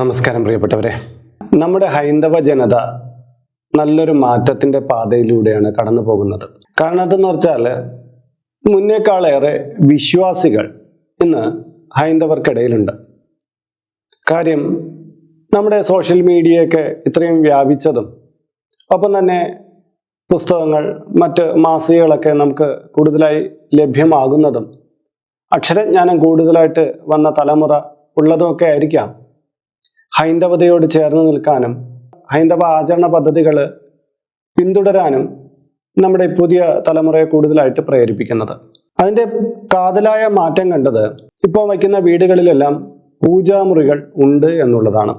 നമസ്കാരം പ്രിയപ്പെട്ടവരെ. നമ്മുടെ ഹൈന്ദവ ജനത നല്ലൊരു മാറ്റത്തിന്റെ പാതയിലൂടെയാണ് കടന്നു പോകുന്നത്. കാരണം അതെന്ന് വെച്ചാൽ മുന്നേക്കാളേറെ വിശ്വാസികൾ ഇന്ന് ഹൈന്ദവർക്കിടയിലുണ്ട്. കാര്യം നമ്മുടെ സോഷ്യൽ മീഡിയയൊക്കെ ഇത്രയും വ്യാപിച്ചതും ഒപ്പം തന്നെ പുസ്തകങ്ങൾ മറ്റ് മാസികകളൊക്കെ നമുക്ക് കൂടുതലായി ലഭ്യമാകുന്നതും അക്ഷരജ്ഞാനം കൂടുതലായിട്ട് വന്ന തലമുറ ഉള്ളതുമൊക്കെ ആയിരിക്കാം. ഹൈന്ദവതയോട് ചേർന്ന് നിൽക്കാനും ഹൈന്ദവ ആചരണ പദ്ധതികൾ പിന്തുടരാനും നമ്മുടെ പുതിയ തലമുറയെ കൂടുതലായിട്ട് പ്രേരിപ്പിക്കുന്നത്. അതിന്റെ കാതലായ മാറ്റം കണ്ടത് ഇപ്പോൾ വയ്ക്കുന്ന വീടുകളിലെല്ലാം പൂജാമുറികൾ ഉണ്ട് എന്നുള്ളതാണ്.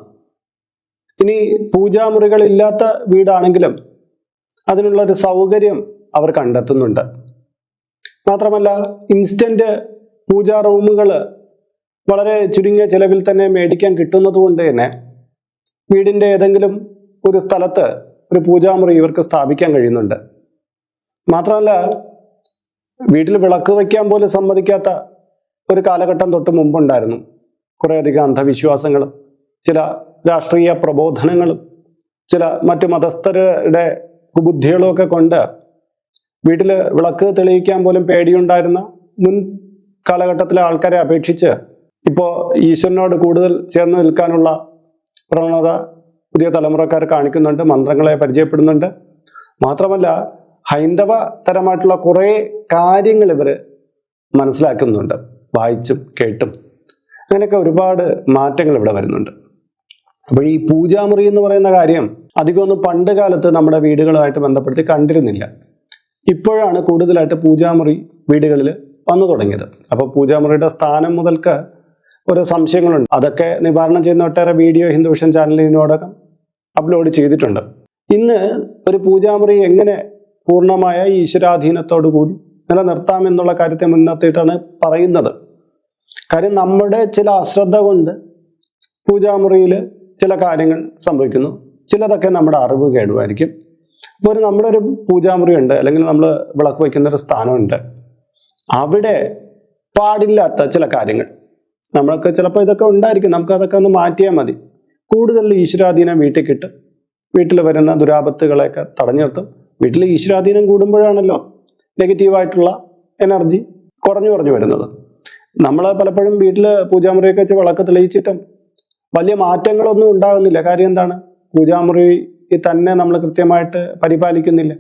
ഇനി പൂജാമുറികൾ ഇല്ലാത്ത വീടാണെങ്കിലും അതിനുള്ള ഒരു സൗകര്യം അവർ കണ്ടെത്തുന്നുണ്ട്. മാത്രമല്ല ഇൻസ്റ്റന്റ് പൂജാ റൂമുകൾ വളരെ ചുരുങ്ങിയ ചിലവിൽ തന്നെ മേടിക്കാൻ കിട്ടുന്നത് കൊണ്ട് തന്നെ വീടിന്റെ ഏതെങ്കിലും ഒരു സ്ഥലത്ത് ഒരു പൂജാമുറി ഇവർക്ക് സ്ഥാപിക്കാൻ കഴിയുന്നുണ്ട്. മാത്രമല്ല വീട്ടിൽ വിളക്ക് വയ്ക്കാൻ പോലും സമ്മതിക്കാത്ത ഒരു കാലഘട്ടം തൊട്ട് മുമ്പുണ്ടായിരുന്നു. കുറേയധികം അന്ധവിശ്വാസങ്ങളും ചില രാഷ്ട്രീയ പ്രബോധനങ്ങളും ചില മറ്റു മതസ്ഥരുടെ കുബുദ്ധികളൊക്കെ കൊണ്ട് വീട്ടിൽ വിളക്ക് തെളിയിക്കാൻ പോലും പേടിയുണ്ടായിരുന്ന മുൻ കാലഘട്ടത്തിലെ ആൾക്കാരെ അപേക്ഷിച്ച് ഇപ്പോൾ ഈശ്വരനോട് കൂടുതൽ ചേർന്ന് നിൽക്കാനുള്ള പ്രവണത പുതിയ തലമുറക്കാർ കാണിക്കുന്നുണ്ട് മന്ത്രങ്ങളെ പരിചയപ്പെടുന്നുണ്ട്. മാത്രമല്ല ഹൈന്ദവ തരമായിട്ടുള്ള കുറേ കാര്യങ്ങൾ ഇവർ മനസ്സിലാക്കുന്നുണ്ട് വായിച്ചും കേട്ടും. അങ്ങനെയൊക്കെ ഒരുപാട് മാറ്റങ്ങൾ ഇവിടെ വരുന്നുണ്ട്. അപ്പോൾ ഈ പൂജാമുറി എന്ന് പറയുന്ന കാര്യം അധികമൊന്നും പണ്ട് കാലത്ത് നമ്മുടെ വീടുകളുമായിട്ട് ബന്ധപ്പെടുത്തി കണ്ടിരുന്നില്ല. ഇപ്പോഴാണ് കൂടുതലായിട്ട് പൂജാമുറി വീടുകളിൽ വന്നു തുടങ്ങിയത്. അപ്പോൾ പൂജാമുറിയുടെ സ്ഥാനം മുതൽക്ക് ഓരോ സംശയങ്ങളുണ്ട്. അതൊക്കെ നിവാരണം ചെയ്യുന്ന ഒട്ടേറെ വീഡിയോ ഹിന്ദു വിഷൻ ചാനലിൽ ഇതിനോടകം അപ്ലോഡ് ചെയ്തിട്ടുണ്ട്. ഇന്ന് ഒരു പൂജാമുറി എങ്ങനെ പൂർണമായ ഈശ്വരാധീനത്തോടു കൂടി നിലനിർത്താം എന്നുള്ള കാര്യത്തെ മുൻനിർത്തിയിട്ടാണ് പറയുന്നത്. കാര്യം നമ്മുടെ ചില അശ്രദ്ധ കൊണ്ട് പൂജാമുറിയിൽ ചില കാര്യങ്ങൾ സംഭവിക്കുന്നു. ചിലതൊക്കെ നമ്മുടെ അറിവ് കേടുമായിരിക്കും. അപ്പോൾ ഒരു നമ്മുടെ ഒരു പൂജാമുറി ഉണ്ട് അല്ലെങ്കിൽ നമ്മൾ വിളക്ക് വയ്ക്കുന്ന ഒരു സ്ഥാനമുണ്ട്. അവിടെ പാടില്ലാത്ത ചില കാര്യങ്ങൾ. നമ്മൾക്ക് ചിലപ്പോൾ ഇതൊക്കെ ഉണ്ടായിരിക്കും. നമുക്ക് അതൊക്കെ ഒന്ന് മാറ്റിയാൽ മതി. കൂടുതൽ ഈശ്വരാധീനം വീട്ടിൽ കിട്ടും. വീട്ടിൽ വരുന്ന ദുരാപത്തുകളെയൊക്കെ തടഞ്ഞു നിർത്തും. വീട്ടിൽ ഈശ്വരാധീനം കൂടുമ്പോഴാണല്ലോ നെഗറ്റീവായിട്ടുള്ള എനർജി കുറഞ്ഞു കുറഞ്ഞു വരുന്നത്. നമ്മൾ പലപ്പോഴും വീട്ടിൽ പൂജാമുറിയൊക്കെ വെച്ച് വിളക്ക് തെളിയിച്ചിട്ടും വലിയ മാറ്റങ്ങളൊന്നും ഉണ്ടാകുന്നില്ല. കാര്യം എന്താണ്? പൂജാമുറി തന്നെ നമ്മൾ കൃത്യമായിട്ട് പരിപാലിക്കുന്നില്ല.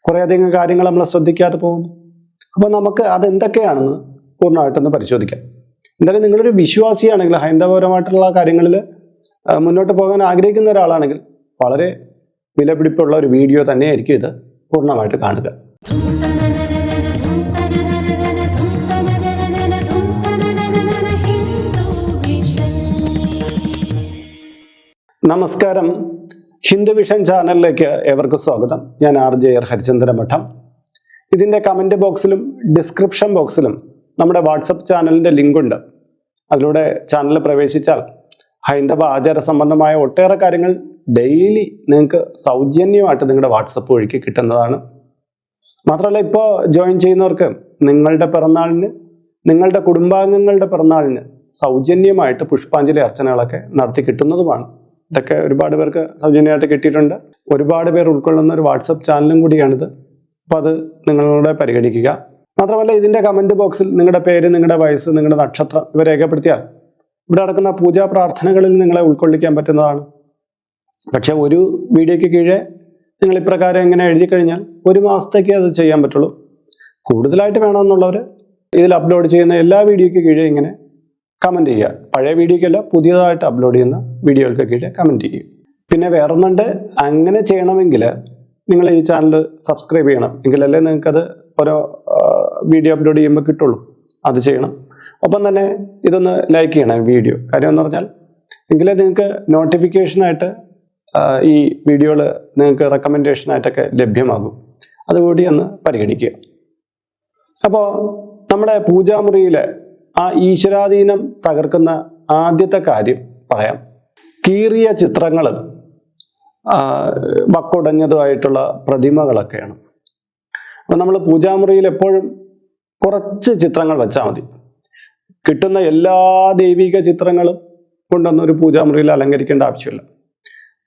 കുറേയധികം കാര്യങ്ങൾ നമ്മൾ ശ്രദ്ധിക്കാതെ പോകുന്നു. അപ്പോൾ നമുക്ക് അതെന്തൊക്കെയാണെന്ന് പൂർണമായിട്ടൊന്ന് പരിശോധിക്കാം. എന്തായാലും നിങ്ങളൊരു വിശ്വാസിയാണെങ്കിൽ ഹൈന്ദവപരമായിട്ടുള്ള കാര്യങ്ങളിൽ മുന്നോട്ട് പോകാൻ ആഗ്രഹിക്കുന്ന ഒരാളാണെങ്കിൽ വളരെ വിലപിടിപ്പുള്ള ഒരു വീഡിയോ തന്നെയായിരിക്കും ഇത് പൂർണമായിട്ട് കാണുക. നമസ്കാരം. ഹിന്ദു വിഷൻ ചാനലിലേക്ക് ഏവർക്കും സ്വാഗതം. ഞാൻ ആർ ജെ ആർ ഹരിചന്ദ്ര മഠം. ഇതിന്റെ കമന്റ് ബോക്സിലും ഡിസ്ക്രിപ്ഷൻ ബോക്സിലും നമ്മുടെ വാട്സപ്പ് ചാനലിന്റെ ലിങ്കുണ്ട്. അതിലൂടെ ചാനലിൽ പ്രവേശിച്ചാൽ ഹൈന്ദവ ആചാര സംബന്ധമായ ഒട്ടേറെ കാര്യങ്ങൾ ഡെയിലി നിങ്ങൾക്ക് സൗജന്യമായിട്ട് നിങ്ങളുടെ വാട്സപ്പ് വഴിക്ക് കിട്ടുന്നതാണ്. മാത്രമല്ല ഇപ്പോൾ ജോയിൻ ചെയ്യുന്നവർക്ക് നിങ്ങളുടെ പിറന്നാളിന് നിങ്ങളുടെ കുടുംബാംഗങ്ങളുടെ പിറന്നാളിന് സൗജന്യമായിട്ട് പുഷ്പാഞ്ജലി അർച്ചനകളൊക്കെ നടത്തി കിട്ടുന്നതുമാണ്. ഇതൊക്കെ ഒരുപാട് പേർക്ക് സൗജന്യമായിട്ട് കിട്ടിയിട്ടുണ്ട്. ഒരുപാട് പേർ ഉൾക്കൊള്ളുന്ന ഒരു വാട്സപ്പ് ചാനലും കൂടിയാണിത്. അപ്പോൾ അത് നിങ്ങളുടെ പരിഗണിക്കുക. മാത്രമല്ല ഇതിന്റെ കമന്റ് ബോക്സിൽ നിങ്ങളുടെ പേര് നിങ്ങളുടെ വയസ്സ് നിങ്ങളുടെ നക്ഷത്രം ഇവ രേഖപ്പെടുത്തിയാൽ ഇവിടെ നടക്കുന്ന പൂജാ പ്രാർത്ഥനകളിൽ നിങ്ങളെ ഉൾക്കൊള്ളിക്കാൻ പറ്റുന്നതാണ്. പക്ഷേ ഒരു വീഡിയോയ്ക്ക് കീഴേ നിങ്ങൾ ഇപ്രകാരം എങ്ങനെ എഴുതി കഴിഞ്ഞാൽ ഒരു മാസത്തേക്ക് അത് ചെയ്യാൻ പറ്റുള്ളൂ. കൂടുതലായിട്ട് വേണമെന്നുള്ളവർ ഇതിൽ അപ്ലോഡ് ചെയ്യുന്ന എല്ലാ വീഡിയോയ്ക്ക് കീഴേ ഇങ്ങനെ കമന്റ് ചെയ്യുക. പഴയ വീഡിയോയ്ക്കല്ല പുതിയതായിട്ട് അപ്ലോഡ് ചെയ്യുന്ന വീഡിയോകൾക്ക് കീഴേ കമന്റ് ചെയ്യും പിന്നെ വേറൊന്നുണ്ട് അങ്ങനെ ചെയ്യണമെങ്കിൽ നിങ്ങൾ ഈ ചാനൽ സബ്സ്ക്രൈബ് ചെയ്യണം. എങ്കിലല്ലേ നിങ്ങൾക്കത് ഓരോ വീഡിയോ അപ്ലോഡ് ചെയ്യുമ്പോൾ കിട്ടുള്ളൂ. അത് ചെയ്യണം. ഒപ്പം തന്നെ ഇതൊന്ന് ലൈക്ക് ചെയ്യണം വീഡിയോ കാര്യം എന്ന് പറഞ്ഞാൽ എങ്കിലേ നിങ്ങൾക്ക് നോട്ടിഫിക്കേഷനായിട്ട് ഈ വീഡിയോകൾ നിങ്ങൾക്ക് റെക്കമെൻഡേഷനായിട്ടൊക്കെ ലഭ്യമാകും. അതുകൂടി ഒന്ന് പരിഗണിക്കുക. അപ്പോൾ നമ്മുടെ പൂജാമുറിയിലെ ആ ഈശ്വരാധീനം തകർക്കുന്ന ആദ്യത്തെ കാര്യം പറയാം. കീറിയ ചിത്രങ്ങളും വക്കുടഞ്ഞതുമായിട്ടുള്ള പ്രതിമകളൊക്കെയാണ്. അപ്പം നമ്മൾ പൂജാമുറിയിൽ എപ്പോഴും കുറച്ച് ചിത്രങ്ങൾ വെച്ചാൽ മതി. കിട്ടുന്ന എല്ലാ ദൈവിക ചിത്രങ്ങളും കൊണ്ടൊന്നും ഒരു പൂജാമുറിയിൽ അലങ്കരിക്കേണ്ട ആവശ്യമില്ല.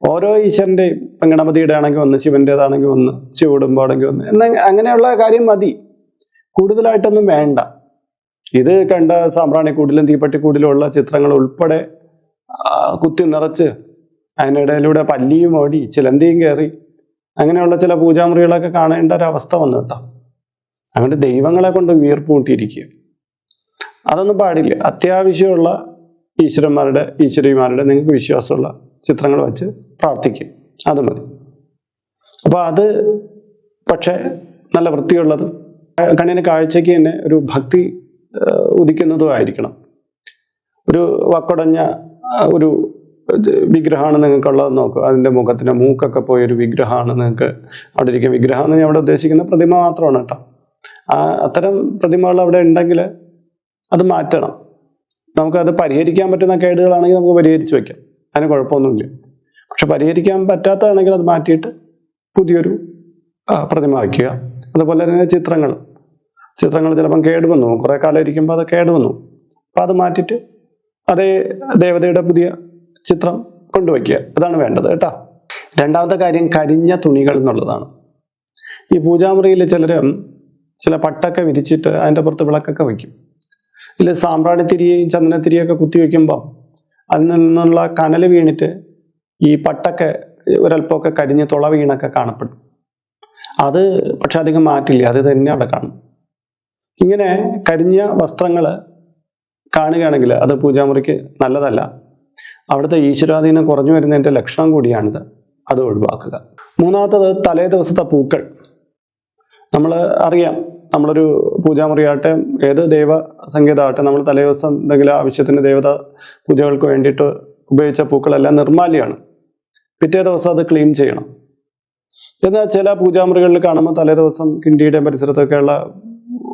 ഓരോ ഈശ്വരന്റെയും ഗണപതിയുടെ ആണെങ്കിൽ ഒന്ന് ശിവന്റേതാണെങ്കിൽ ഒന്ന് ശിവകുടുംബമാണെങ്കിൽ ഒന്ന് എന്ന അങ്ങനെയുള്ള കാര്യം മതി. കൂടുതലായിട്ടൊന്നും വേണ്ട. ഇത് കണ്ട സാമ്പ്രാണിക്കൂടിലും തീപ്പട്ടിക്കൂടിലും ഉള്ള ചിത്രങ്ങൾ ഉൾപ്പെടെ കുത്തി നിറച്ച് അതിനിടയിലൂടെ പല്ലിയും ഓടി ചിലന്തിയും കയറി അങ്ങനെയുള്ള ചില പൂജാമുറികളൊക്കെ കാണേണ്ട ഒരു അവസ്ഥ വന്നു കേട്ടോ. അങ്ങനെ ദൈവങ്ങളെ കൊണ്ട് വീർപ്പ് കൂട്ടിയിരിക്കുക അതൊന്നും പാടില്ല. അത്യാവശ്യമുള്ള ഈശ്വരന്മാരുടെ ഈശ്വരിമാരുടെ നിങ്ങൾക്ക് വിശ്വാസമുള്ള ചിത്രങ്ങൾ വെച്ച് പ്രാർത്ഥിക്കും. അത് മതി. അപ്പോൾ അത് പക്ഷേ നല്ല വൃത്തിയുള്ളതും കണ്ണിന് കാഴ്ചയ്ക്ക് തന്നെ ഒരു ഭക്തി ഉദിക്കുന്നതും ആയിരിക്കണം ഒരു വക്കുടഞ്ഞ ഒരു വിഗ്രഹമാണ് നിങ്ങൾക്കുള്ളത് നോക്കുക അതിന്റെ മുഖത്തിന് മൂക്കൊക്കെ പോയൊരു വിഗ്രഹമാണ് നിങ്ങൾക്ക് അവിടെ ഇരിക്കുന്ന വിഗ്രഹം എന്ന് ഞാൻ ഇവിടെ ഉദ്ദേശിക്കുന്ന പ്രതിമ മാത്രമാണ് കേട്ടോ. ആ അത്തരം പ്രതിമകൾ അവിടെ ഉണ്ടെങ്കിൽ അത് മാറ്റണം. നമുക്കത് പരിഹരിക്കാൻ പറ്റുന്ന കേടുകളാണെങ്കിൽ നമുക്ക് പരിഹരിച്ച് വെക്കാം. അതിന് കുഴപ്പമൊന്നുമില്ല. പക്ഷെ പരിഹരിക്കാൻ പറ്റാത്തതാണെങ്കിൽ അത് മാറ്റിയിട്ട് പുതിയൊരു പ്രതിമ വയ്ക്കുക. അതുപോലെ തന്നെ ചിത്രങ്ങൾ. ചിത്രങ്ങൾ ചിലപ്പം കേട് വന്നു. കുറേ കാലം ഇരിക്കുമ്പോൾ അത് കേട് വന്നു. അപ്പം അത് മാറ്റിയിട്ട് അതേ ദേവതയുടെ പുതിയ ചിത്രം കൊണ്ടുവയ്ക്കുക. അതാണ് വേണ്ടത് കേട്ടോ. രണ്ടാമത്തെ കാര്യം കരിഞ്ഞ തുണികൾ എന്നുള്ളതാണ്. ഈ പൂജാമുറിയിൽ ചിലർ ചില പട്ടൊക്കെ വിരിച്ചിട്ട് അതിന്റെ പുറത്ത് വിളക്കൊക്കെ വയ്ക്കും. ഇതിൽ സാമ്പ്രാണിത്തിരിയും ചന്ദനത്തിരിയൊക്കെ കുത്തി വയ്ക്കുമ്പോൾ അതിൽ നിന്നുള്ള കനൽ വീണിട്ട് ഈ പട്ടൊക്കെ ഒരല്പമൊക്കെ കരിഞ്ഞ് തുള വീണൊക്കെ കാണപ്പെടും. അത് പക്ഷെ അധികം മാറ്റില്ല അത് തന്നെ അവിടെ കാണും. ഇങ്ങനെ കരിഞ്ഞ വസ്ത്രങ്ങൾ കാണുകയാണെങ്കിൽ അത് പൂജാമുറിക്ക് നല്ലതല്ല. അവിടുത്തെ ഈശ്വരാധീനം കുറഞ്ഞു വരുന്നതിന്റെ ലക്ഷണം കൂടിയാണിത്. അത് ഒഴിവാക്കുക. മൂന്നാമത്തത് തലേ ദിവസത്തെ പൂക്കൾ. നമ്മൾ അറിയാം നമ്മളൊരു പൂജാമുറിയാട്ടെ ഏത് ദൈവ സംഗീതമാകട്ടെ നമ്മൾ തലേ ദിവസം എന്തെങ്കിലും ആവശ്യത്തിന് ദേവത പൂജകൾക്ക് വേണ്ടിയിട്ട് ഉപയോഗിച്ച പൂക്കളെല്ലാം നിർമ്മാല്യമാണ് പിറ്റേ ദിവസം അത് ക്ലീൻ ചെയ്യണം. എന്നാൽ ചില പൂജാമുറികളിൽ കാണുമ്പോൾ തലേ ദിവസം കിണ്ടിയുടെ പരിസരത്തൊക്കെയുള്ള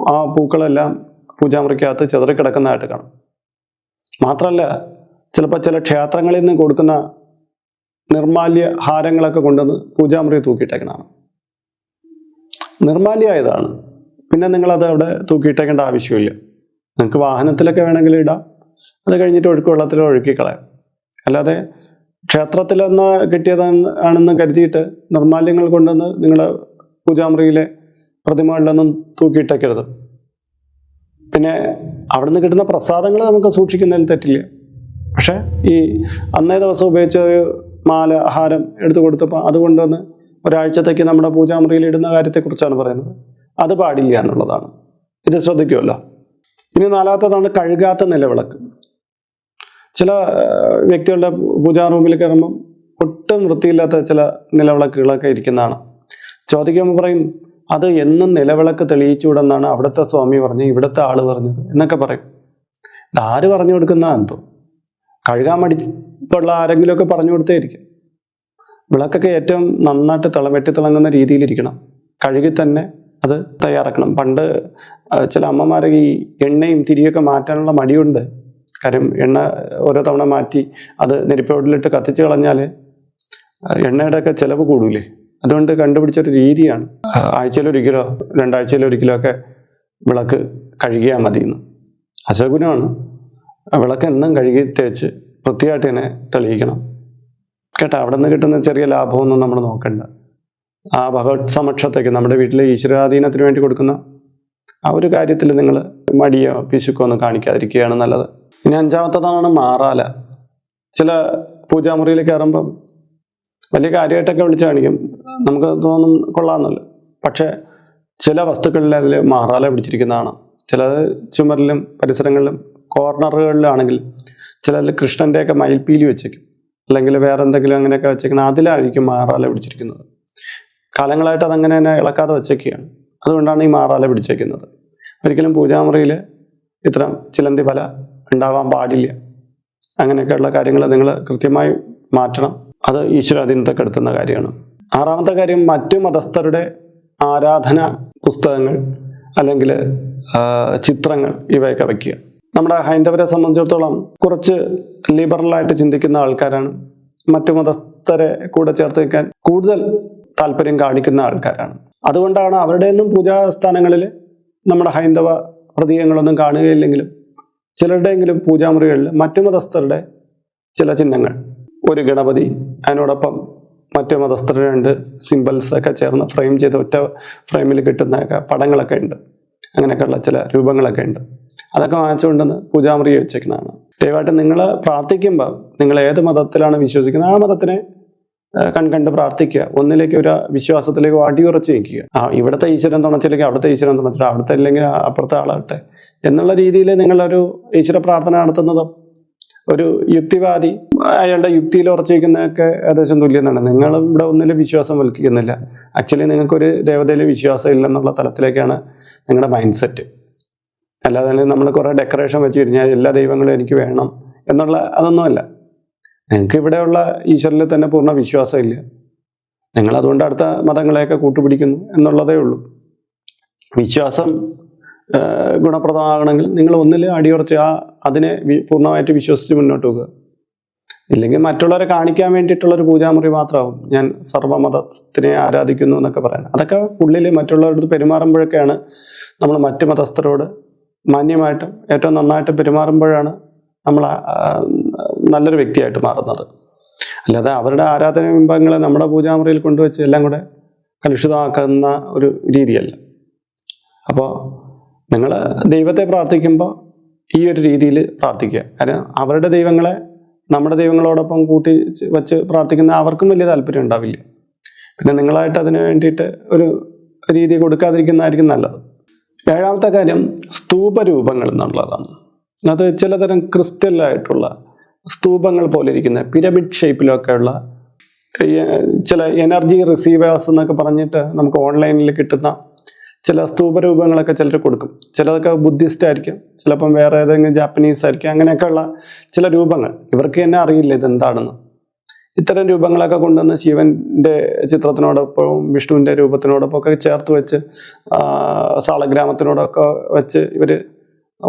ആ പൂക്കളെല്ലാം പൂജാമുറിക്കകത്ത് ചിതറിക്കിടക്കുന്നതായിട്ട് കാണും. മാത്രമല്ല ചിലപ്പോൾ ചില ക്ഷേത്രങ്ങളിൽ നിന്ന് കൊടുക്കുന്ന നിർമാല്യ ഹാരങ്ങളൊക്കെ കൊണ്ടുവന്ന് പൂജാമുറി തൂക്കിയിട്ടേക്കണതാണ്. നിർമാല്യമായതാണ് പിന്നെ നിങ്ങളത് അവിടെ തൂക്കിയിട്ടേക്കേണ്ട ആവശ്യമില്ല. നിങ്ങൾക്ക് വാഹനത്തിലൊക്കെ വേണമെങ്കിൽ ഇടാം. അത് കഴിഞ്ഞിട്ട് ഒഴുക്ക് വെള്ളത്തിൽ ഒഴുക്കിക്കളയാം അല്ലാതെ ക്ഷേത്രത്തിൽ നിന്ന് കിട്ടിയതാണ് ആണെന്ന് കരുതിയിട്ട് നിർമാല്യങ്ങൾ കൊണ്ടുവന്ന് നിങ്ങളുടെ പൂജാമുറിയിലെ പ്രതിമകളിലൊന്നും തൂക്കിയിട്ടേക്കരുത്. പിന്നെ അവിടുന്ന് കിട്ടുന്ന പ്രസാദങ്ങൾ നമുക്ക് സൂക്ഷിക്കുന്നതിൽ തെറ്റില്ല. പക്ഷെ ഈ അന്നേ ദിവസം ഉപയോഗിച്ച ഒരു മാല ആഹാരം എടുത്തു കൊടുത്തപ്പോൾ അതുകൊണ്ടുവന്ന് ഒരാഴ്ചത്തേക്ക് നമ്മുടെ പൂജാമുറിയിൽ ഇടുന്ന കാര്യത്തെക്കുറിച്ചാണ് പറയുന്നത്. അത് പാടില്ല എന്നുള്ളതാണ്. ഇത് ശ്രദ്ധിക്കുമല്ലോ. ഇനി നാലാമത്തതാണ് കഴുകാത്ത നിലവിളക്ക്. ചില വ്യക്തികളുടെ പൂജാ റൂമിൽ കയറുമ്പം ഒട്ടും വൃത്തിയില്ലാത്ത ചില നിലവിളക്കുകളൊക്കെ ഇരിക്കുന്നതാണ്. ചോദിക്കുമ്പോൾ പറയും അത് എന്നും നിലവിളക്ക് തെളിയിച്ചുവിടെന്നാണ് അവിടുത്തെ സ്വാമി പറഞ്ഞ് ഇവിടുത്തെ ആൾ പറഞ്ഞത് എന്നൊക്കെ പറയും. ഇതാര് പറഞ്ഞു കൊടുക്കുന്ന എന്തോ. കഴുകാൻ മടിപ്പുള്ള ആരെങ്കിലുമൊക്കെ പറഞ്ഞു കൊടുത്തേയിരിക്കും വിളക്കൊക്കെ ഏറ്റവും നന്നായിട്ട് തിള വെട്ടി തിളങ്ങുന്ന രീതിയിലിരിക്കണം. കഴുകി തന്നെ അത് തയ്യാറാക്കണം. പണ്ട് ചില അമ്മമാരൊക്കെ ഈ എണ്ണയും തിരിയൊക്കെ മാറ്റാനുള്ള മടിയുണ്ട്. കാര്യം എണ്ണ ഓരോ തവണ മാറ്റി അത് നെരിപ്പോട്ടിലിട്ട് കത്തിച്ച് കളഞ്ഞാൽ എണ്ണയുടെ ഒക്കെ ചിലവ് കൂടൂലേ? അതുകൊണ്ട് കണ്ടുപിടിച്ചൊരു രീതിയാണ്. ആഴ്ചയിലൊരിക്കലോ രണ്ടാഴ്ചയിലൊരിക്കലോ ഒക്കെ വിളക്ക് കഴുകിയാൽ മതിയെന്ന്. അശകുനമാണ് വിളക്ക് എന്നും കഴുകി തേച്ച് വൃത്തിയായിട്ട് തന്നെ തെളിയിക്കണം. കേട്ടോ? അവിടെ നിന്ന് കിട്ടുന്ന ചെറിയ ലാഭമൊന്നും നമ്മൾ നോക്കണ്ട. ആ ഭഗവത് സമക്ഷത്തേക്ക് നമ്മുടെ വീട്ടിലെ ഈശ്വരാധീനത്തിന് വേണ്ടി കൊടുക്കുന്ന ആ ഒരു കാര്യത്തിൽ നിങ്ങൾ മടിയോ പിശുക്കോ ഒന്നും കാണിക്കാതിരിക്കുകയാണ് നല്ലത്. ഇനി അഞ്ചാമത്തതാണ് മാറാല. ചില പൂജാമുറിയിൽ കയറുമ്പം വലിയ കാര്യമായിട്ടൊക്കെ വിളിച്ചു കാണിക്കും. നമുക്ക് തോന്നും കൊള്ളാമെന്നല്ല. പക്ഷേ ചില വസ്തുക്കളിൽ അതിൽ മാറാല പിടിച്ചിരിക്കുന്നതാണ്. ചിലത് ചുമരിലും പരിസരങ്ങളിലും കോർണറുകളിലാണെങ്കിൽ ചിലതിൽ കൃഷ്ണന്റെയൊക്കെ മയിൽപ്പീലി വെച്ചേക്കും. അല്ലെങ്കിൽ വേറെ എന്തെങ്കിലും അങ്ങനെയൊക്കെ വെച്ചേക്കണം അതിലായിരിക്കും മാറാല പിടിച്ചിരിക്കുന്നത്. കാലങ്ങളായിട്ട് അതങ്ങനെ തന്നെ ഇളക്കാതെ വെച്ചേക്കുകയാണ്. അതുകൊണ്ടാണ് ഈ മാറാല പിടിച്ചേക്കുന്നത്. ഒരിക്കലും പൂജാമുറിയിൽ ഇത്തരം ചിലന്തി പല ഉണ്ടാവാൻ പാടില്ല. അങ്ങനെയൊക്കെയുള്ള കാര്യങ്ങൾ നിങ്ങൾ കൃത്യമായി മാറ്റണം. അത് ഈശ്വരാധീനത്തെ കെടുത്തുന്ന കാര്യമാണ്. ആറാമത്തെ കാര്യം മറ്റു മതസ്ഥരുടെ ആരാധന പുസ്തകങ്ങൾ അല്ലെങ്കിൽ ചിത്രങ്ങൾ ഇവയൊക്കെ വയ്ക്കുക നമ്മുടെ ഹൈന്ദവരെ സംബന്ധിച്ചിടത്തോളം കുറച്ച് ലിബറലായിട്ട് ചിന്തിക്കുന്ന ആൾക്കാരാണ്. മറ്റു മതസ്ഥരെ കൂടെ ചേർത്ത് വയ്ക്കാൻ കൂടുതൽ താല്പര്യം കാണിക്കുന്ന ആൾക്കാരാണ്. അതുകൊണ്ടാണ് അവരുടെയൊന്നും പൂജാസ്ഥാനങ്ങളിൽ നമ്മുടെ ഹൈന്ദവ പ്രതീകങ്ങളൊന്നും കാണുകയില്ലെങ്കിലും ചിലരുടെയെങ്കിലും പൂജാമുറികളിൽ മറ്റു മതസ്ഥരുടെ ചില ചിഹ്നങ്ങൾ. ഒരു ഗണപതി അതിനോടൊപ്പം മറ്റു മതസ്ഥരുടെ രണ്ട് സിമ്പിൾസ് ഒക്കെ ചേർന്ന് ഫ്രെയിം ചെയ്ത് ഒറ്റ ഫ്രെയിമിൽ കിട്ടുന്ന പടങ്ങളൊക്കെ ഉണ്ട്. അങ്ങനെയൊക്കെയുള്ള ചില രൂപങ്ങളൊക്കെ ഉണ്ട്. അതൊക്കെ വാങ്ങിച്ചുകൊണ്ടെന്ന് പൂജാമുറി വെച്ചേക്കുന്നതാണ്. ദയവായിട്ട് നിങ്ങൾ പ്രാർത്ഥിക്കുമ്പോൾ നിങ്ങൾ ഏത് മതത്തിലാണ് വിശ്വസിക്കുന്നത് ആ മതത്തിനെ കൺകണ്ട് പ്രാർത്ഥിക്കുക. ഒന്നിലേക്ക് ഒരു വിശ്വാസത്തിലേക്ക് അടിയുറച്ച് നിൽക്കുക. ആ ഇവിടുത്തെ ഈശ്വരൻ തുണച്ചില്ലെങ്കിൽ അവിടുത്തെ ഈശ്വരൻ തുണച്ചില്ല അവിടുത്തെ ഇല്ലെങ്കിൽ അപ്പുറത്തെ ആളാകട്ടെ. എന്നുള്ള രീതിയിൽ നിങ്ങളൊരു ഈശ്വര പ്രാർത്ഥന നടത്തുന്നതും ഒരു യുക്തിവാദി അയാളുടെ യുക്തിയിൽ ഉറച്ചു വയ്ക്കുന്നതൊക്കെ ഏകദേശം തുല്യം നിങ്ങൾ ഇവിടെ ഒന്നിലും വിശ്വാസം വൽക്കിക്കുന്നില്ല ആക്ച്വലി നിങ്ങൾക്കൊരു ദേവതയിൽ വിശ്വാസം ഇല്ലെന്നുള്ള തലത്തിലേക്കാണ് നിങ്ങളുടെ മൈൻഡ് സെറ്റ് അല്ലാതെ തന്നെ നമ്മൾ കുറേ ഡെക്കറേഷൻ വെച്ച് കഴിഞ്ഞാൽ എല്ലാ ദൈവങ്ങളും എനിക്ക് വേണം എന്നുള്ള അതൊന്നുമല്ല. നിങ്ങൾക്ക് ഇവിടെയുള്ള ഈശ്വരനിൽ തന്നെ പൂർണ വിശ്വാസമില്ല. നിങ്ങൾ അതുകൊണ്ട് അടുത്ത മതങ്ങളെയൊക്കെ കൂട്ടുപിടിക്കുന്നു എന്നുള്ളതേ ഉള്ളൂ. വിശ്വാസം ഗുണപ്രദമാകണമെങ്കിൽ നിങ്ങൾ ഒന്നിൽ അടിയുറച്ച് ആ അതിനെ പൂർണമായിട്ട് വിശ്വസിച്ച് മുന്നോട്ട് പോകുക ഇല്ലെങ്കിൽ മറ്റുള്ളവരെ കാണിക്കാൻ വേണ്ടിയിട്ടുള്ള ഒരു പൂജാമുറി മാത്രമാവും. ഞാൻ സർവമതത്തിനെ ആരാധിക്കുന്നു എന്നൊക്കെ പറയുന്നത് അതൊക്കെ ഉള്ളിൽ മറ്റുള്ളവരുടെ പെരുമാറുമ്പോഴൊക്കെയാണ് നമ്മൾ മറ്റ് മതസ്ഥരോട് മാന്യമായിട്ടും ഏറ്റവും നന്നായിട്ട് പെരുമാറുമ്പോഴാണ് നമ്മൾ നല്ലൊരു വ്യക്തിയായിട്ട് മാറുന്നത്. അല്ലാതെ അവരുടെ ആരാധന ബിംബങ്ങളെ നമ്മുടെ പൂജാമുറിയിൽ കൊണ്ടുവച്ച് എല്ലാം കൂടെ കലുഷിതമാക്കുന്ന ഒരു രീതിയല്ല. അപ്പോൾ നിങ്ങൾ ദൈവത്തെ പ്രാർത്ഥിക്കുമ്പോൾ ഈ ഒരു രീതിയിൽ പ്രാർത്ഥിക്കുക. കാരണം അവരുടെ ദൈവങ്ങളെ നമ്മുടെ ദൈവങ്ങളോടൊപ്പം കൂട്ടി വച്ച് പ്രാർത്ഥിക്കുന്ന അവർക്കും വലിയ താല്പര്യം ഉണ്ടാവില്ല. പിന്നെ നിങ്ങളായിട്ട് അതിന് വേണ്ടിയിട്ട് ഒരു രീതി കൊടുക്കാതിരിക്കുന്നതായിരിക്കും നല്ലത്. ഏഴാമത്തെ കാര്യം സ്തൂപരൂപങ്ങൾ എന്നുള്ളതാണ്. അത് ചിലതരം ക്രിസ്റ്റലായിട്ടുള്ള സ്തൂപങ്ങൾ പോലെ ഇരിക്കുന്ന പിരമിഡ് ഷേപ്പിലൊക്കെയുള്ള ചില എനർജി റിസീവേഴ്സ് എന്നൊക്കെ പറഞ്ഞിട്ട് നമുക്ക് ഓൺലൈനിൽ കിട്ടുന്ന ചില സ്തൂപരൂപങ്ങളൊക്കെ ചിലർ കൊടുക്കും. ചിലതൊക്കെ ബുദ്ധിസ്റ്റ് ആയിരിക്കും ചിലപ്പം വേറെ ഏതെങ്കിലും ജാപ്പനീസ് ആയിരിക്കും അങ്ങനെയൊക്കെയുള്ള ചില രൂപങ്ങൾ. ഇവർക്ക് തന്നെ അറിയില്ല ഇതെന്താണെന്ന്. ഇത്തരം രൂപങ്ങളൊക്കെ കൊണ്ടുവന്ന് ശിവന്റെ ചിത്രത്തിനോടൊപ്പം വിഷ്ണുവിന്റെ രൂപത്തിനോടൊപ്പം ഒക്കെ ചേർത്ത് വെച്ച് സാളഗ്രാമത്തിനോടൊക്കെ വെച്ച് ഇവർ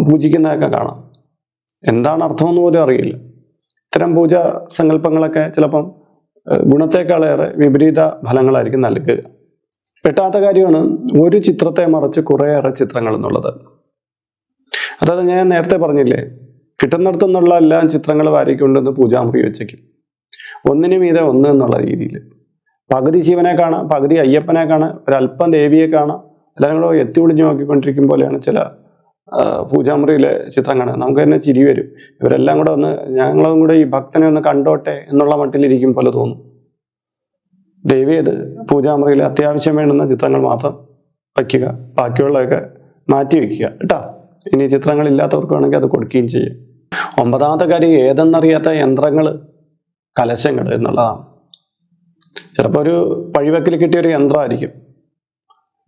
പൂജിക്കുന്നതൊക്കെ കാണാം. എന്താണ് അർത്ഥമെന്ന് പോലും അറിയില്ല. ഇത്തരം പൂജാ സങ്കല്പങ്ങളൊക്കെ ചിലപ്പം ഗുണത്തെക്കാളേറെ വിപരീത ഫലങ്ങളായിരിക്കും നൽകുക. പെട്ടാത്ത കാര്യമാണ് ഒരു ചിത്രത്തെ മറിച്ച് കുറേയേറെ ചിത്രങ്ങൾ എന്നുള്ളത്. അതായത് ഞാൻ നേരത്തെ പറഞ്ഞില്ലേ കിട്ടുന്നിടത്തുനിന്നുള്ള എല്ലാ ചിത്രങ്ങൾ വാരിക്കൊണ്ടെന്ന് പൂജാമുറി വെച്ചേക്കും. ഒന്നിനു മീതെ ഒന്ന് എന്നുള്ള രീതിയിൽ പകുതി ജീവനെ കാണാം പകുതി അയ്യപ്പനെ കാണാം ഒരല്പം ദേവിയെ കാണാം. എല്ലാവരും കൂടെ എത്തി ഒളിഞ്ഞു നോക്കിക്കൊണ്ടിരിക്കും പോലെയാണ് ചില പൂജാമുറിയിലെ ചിത്രം കാണുക നമുക്ക് തന്നെ ചിരി വരും. ഇവരെല്ലാം കൂടെ ഒന്ന് ഞങ്ങളും കൂടെ ഈ ഭക്തനെ ഒന്ന് കണ്ടോട്ടെ എന്നുള്ള മട്ടിലിരിക്കും പോലെ തോന്നും. ദൈവേത് പൂജാമുറിയിലെ അത്യാവശ്യം വേണ്ടുന്ന ചിത്രങ്ങൾ മാത്രം വയ്ക്കുക. ബാക്കിയുള്ളതൊക്കെ മാറ്റി വയ്ക്കുക. കേട്ടോ? ഇനി ചിത്രങ്ങൾ ഇല്ലാത്തവർക്ക് വേണമെങ്കിൽ അത് കൊടുക്കുകയും ചെയ്യും. ഒമ്പതാമത്തെ കാര്യം ഏതെന്നറിയാത്ത യന്ത്രങ്ങൾ കലശങ്ങൾ എന്നുള്ളതാണ്. ചിലപ്പോൾ ഒരു വഴിവെക്കിൽ കിട്ടിയ ഒരു യന്ത്രമായിരിക്കും.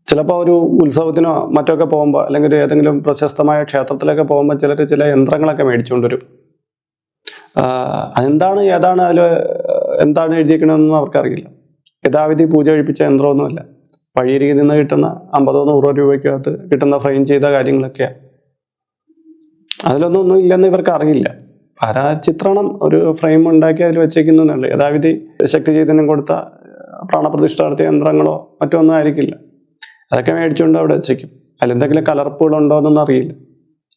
ചിലപ്പോൾ ഒരു ഉത്സവത്തിനോ മറ്റൊക്കെ പോകുമ്പോൾ അല്ലെങ്കിൽ ഒരു ഏതെങ്കിലും പ്രശസ്തമായ ക്ഷേത്രത്തിലൊക്കെ പോകുമ്പോൾ ചിലർ ചില യന്ത്രങ്ങളൊക്കെ മേടിച്ചുകൊണ്ട് വരും എന്താണ് ഏതാണ് അതിൽ എന്താണ് എഴുതിയിരിക്കണമെന്നൊന്നും അവർക്കറിയില്ല. യഥാവിധി പൂജ കഴിപ്പിച്ച യന്ത്രമൊന്നുമല്ല. വഴിയരികിൽ നിന്ന് കിട്ടുന്ന അമ്പതോ നൂറോ രൂപയ്ക്കകത്ത് കിട്ടുന്ന ഫ്രെയിം ചെയ്ത കാര്യങ്ങളൊക്കെയാണ് അതിലൊന്നും ഒന്നും ഇല്ലെന്ന് ഇവർക്ക് അറിയില്ല ആരാ ചിത്രണം ഒരു ഫ്രെയിം ഉണ്ടാക്കി അതിൽ വെച്ചേക്കുന്നു എന്നുള്ളത് യഥാവിധി ശക്തി ചൈതന്യം കൊടുത്ത പ്രാണപ്രതിഷ്ഠ നടത്തിയ യന്ത്രങ്ങളോ മറ്റോ ഒന്നും ആയിരിക്കില്ല. അതൊക്കെ മേടിച്ചുകൊണ്ട് അവിടെ വെച്ചേക്കും. അതിലെന്തെങ്കിലും കലർപ്പുകളുണ്ടോ എന്നൊന്നും അറിയില്ല.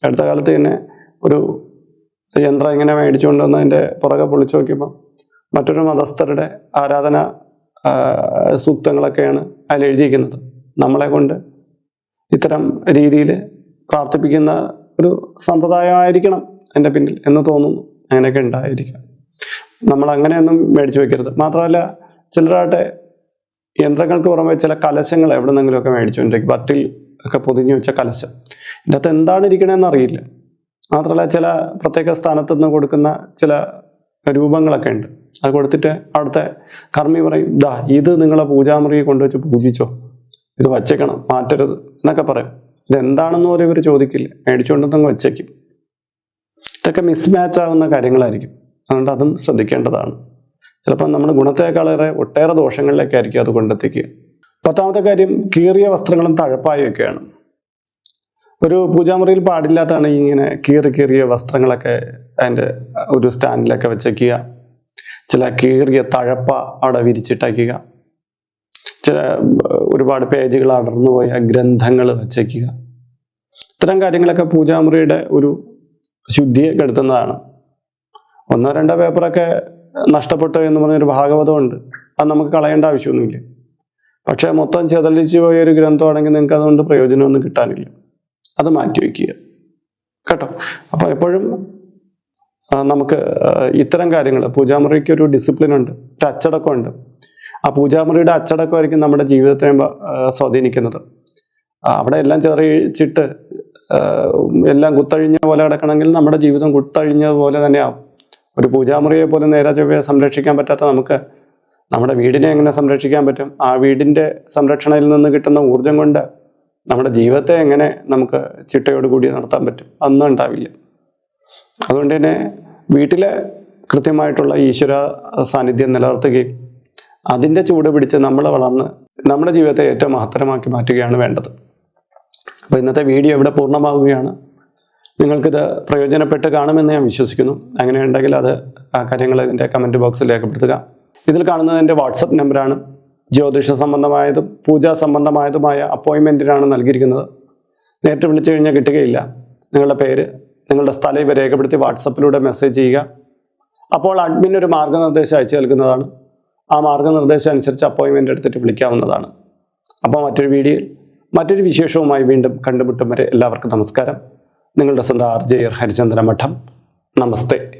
അടുത്ത കാലത്ത് തന്നെ ഒരു യന്ത്രം ഇങ്ങനെ മേടിച്ചുകൊണ്ട് വന്ന് അതിന്റെ പുറകെ പൊളിച്ചു നോക്കിയപ്പോൾ മറ്റൊരു മതസ്ഥരുടെ ആരാധന സൂക്തങ്ങളൊക്കെയാണ് അതിൽ എഴുതിയിരിക്കുന്നത്. നമ്മളെ കൊണ്ട് ഇത്തരം രീതിയിൽ പ്രാർത്ഥിപ്പിക്കുന്ന ഒരു സമ്പ്രദായമായിരിക്കണം. എന്റെ പിന്നിൽ എന്ന് തോന്നുന്നു. അങ്ങനെയൊക്കെ ഉണ്ടായിരിക്കാം. നമ്മൾ അങ്ങനെയൊന്നും മേടിച്ചു വെക്കരുത്. മാത്രമല്ല ചിലരാട്ടെ യന്ത്രങ്ങൾക്ക് പുറമെ ചില കലശങ്ങൾ എവിടെ നിന്നെങ്കിലുമൊക്കെ മേടിച്ചു. കൊണ്ടിരിക്കും വട്ടിൽ ഒക്കെ പൊതിഞ്ഞു വെച്ച കലശം. ഇതിന്റെ അകത്ത് എന്താണ് ഇരിക്കണമെന്ന് അറിയില്ല. മാത്രമല്ല ചില പ്രത്യേക സ്ഥാനത്ത് നിന്ന് കൊടുക്കുന്ന ചില രൂപങ്ങളൊക്കെ ഉണ്ട്. അത് കൊടുത്തിട്ട് അവിടുത്തെ കർമ്മി പറയും ദാ ഇത് നിങ്ങളെ പൂജാമുറിയിൽ കൊണ്ടുവച്ച് പൂജിച്ചോ. ഇത് വച്ചേക്കണം. മാറ്റരുത് എന്നൊക്കെ പറയും. ഇതെന്താണെന്ന് പോലും ഇവർ ചോദിക്കില്ല. മേടിച്ചുകൊണ്ടെന്നങ്ങ് വെച്ചേക്കും. ഇതൊക്കെ മിസ്മാച്ച് ആവുന്ന കാര്യങ്ങളായിരിക്കും. അതുകൊണ്ട് അതും ശ്രദ്ധിക്കേണ്ടതാണ്. ചിലപ്പോൾ നമ്മുടെ ഗുണത്തേക്കാളേറെ ഒട്ടേറെ ദോഷങ്ങളിലേക്കായിരിക്കും അത് കൊണ്ടെത്തിക്കുക. പത്താമത്തെ കാര്യം കീറിയ വസ്ത്രങ്ങളും തഴപ്പായൊക്കെയാണ് ഒരു പൂജാമുറിയിൽ പാടില്ലാത്തതാണ് ഇങ്ങനെ കീറി കീറിയ വസ്ത്രങ്ങളൊക്കെ അതിന്റെ ഒരു സ്റ്റാൻഡിലൊക്കെ വെച്ചേക്കുക. ചില കീറിയ തഴപ്പ അവിടെ വിരിച്ചിട്ടേക്കുക ചില ഒരുപാട് പേജുകൾ അടർന്നു പോയ ഗ്രന്ഥങ്ങൾ വെച്ചേക്കുക. ഇത്തരം കാര്യങ്ങളൊക്കെ പൂജാമുറിയുടെ ഒരു ശുദ്ധിയെ കെടുത്തുന്നതാണ് ഒന്നോ രണ്ടോ പേപ്പറൊക്കെ നഷ്ടപ്പെട്ടു എന്ന് പറഞ്ഞൊരു ഭാഗവതമുണ്ട്. അത് നമുക്ക് കളയേണ്ട ആവശ്യമൊന്നുമില്ല. പക്ഷേ മൊത്തം ചെതലിച്ച് പോയ ഒരു ഗ്രന്ഥമാണെങ്കിൽ നിങ്ങൾക്ക് അതുകൊണ്ട് പ്രയോജനമൊന്നും കിട്ടാനില്ല. അത് മാറ്റി വയ്ക്കുക. കേട്ടോ? അപ്പോൾ എപ്പോഴും നമുക്ക് ഇത്തരം കാര്യങ്ങൾ പൂജാമുറിക്ക് ഒരു ഡിസിപ്ലിൻ ഉണ്ട് ഒരു അച്ചടക്കമുണ്ട് ആ പൂജാമുറിയുടെ അച്ചടക്കമായിരിക്കും നമ്മുടെ ജീവിതത്തെ സ്വാധീനിക്കുന്നത്. അവിടെ എല്ലാം ചെറിയിച്ചിട്ട് എല്ലാം കുത്തഴിഞ്ഞ പോലെ കിടക്കണമെങ്കിൽ നമ്മുടെ ജീവിതം കുത്തഴിഞ്ഞ പോലെ തന്നെയാവും ഒരു പൂജാമുറിയെ പോലെ നേരെ ചൊവ്വയെ സംരക്ഷിക്കാൻ പറ്റാത്ത നമുക്ക് നമ്മുടെ വീടിനെ എങ്ങനെ സംരക്ഷിക്കാൻ പറ്റും? ആ വീടിന്റെ സംരക്ഷണയിൽ നിന്ന് കിട്ടുന്ന ഊർജം കൊണ്ട് നമ്മുടെ ജീവിതത്തെ എങ്ങനെ നമുക്ക് ചിട്ടയോട് കൂടി നടത്താൻ പറ്റും? അന്നും ഉണ്ടാവില്ല. അതുകൊണ്ട് തന്നെ വീട്ടിലെ കൃത്യമായിട്ടുള്ള ഈശ്വര സാന്നിധ്യം നിലനിർത്തുകയും അതിന്റെ ചൂട് പിടിച്ച് നമ്മൾ വളർന്ന് നമ്മുടെ ജീവിതത്തെ ഏറ്റവും മഹത്തരമാക്കി മാറ്റുകയാണ് വേണ്ടത്. അപ്പോൾ ഇന്നത്തെ വീഡിയോ ഇവിടെ പൂർണമാവുകയാണ്. നിങ്ങൾക്കിത് പ്രയോജനപ്പെട്ട് കാണുമെന്ന് ഞാൻ വിശ്വസിക്കുന്നു. അങ്ങനെയുണ്ടെങ്കിൽ അത് ആ കാര്യങ്ങൾ ഇതിന്റെ കമന്റ് ബോക്സിൽ രേഖപ്പെടുത്തുക. ഇതിൽ കാണുന്നത് എന്റെ വാട്സപ്പ് നമ്പറാണ് ജ്യോതിഷ സംബന്ധമായതും പൂജാ സംബന്ധമായതുമായ അപ്പോയിൻമെന്റിനാണ് നൽകിയിരിക്കുന്നത്. നേരിട്ട് വിളിച്ചു കഴിഞ്ഞാൽ കിട്ടുകയില്ല. നിങ്ങളുടെ പേര് നിങ്ങളുടെ സ്ഥലം ഇവ രേഖപ്പെടുത്തി വാട്സപ്പിലൂടെ മെസ്സേജ് ചെയ്യുക. അപ്പോൾ അഡ്മിൻ ഒരു മാർഗനിർദ്ദേശം അയച്ചു നൽകുന്നതാണ്. ആ മാർഗനിർദ്ദേശം അനുസരിച്ച് അപ്പോയിൻമെന്റ് എടുത്തിട്ട് വിളിക്കാവുന്നതാണ്. അപ്പോൾ മറ്റൊരു വീഡിയോയിൽ മറ്റൊരു വിശേഷവുമായി വീണ്ടും കണ്ടുമുട്ടും വരെ എല്ലാവർക്കും നമസ്കാരം. നിങ്ങളുടെ സ്വന്തം ആർ ജെ ഹരിചന്ദ്ര മഠം നമസ്തേ.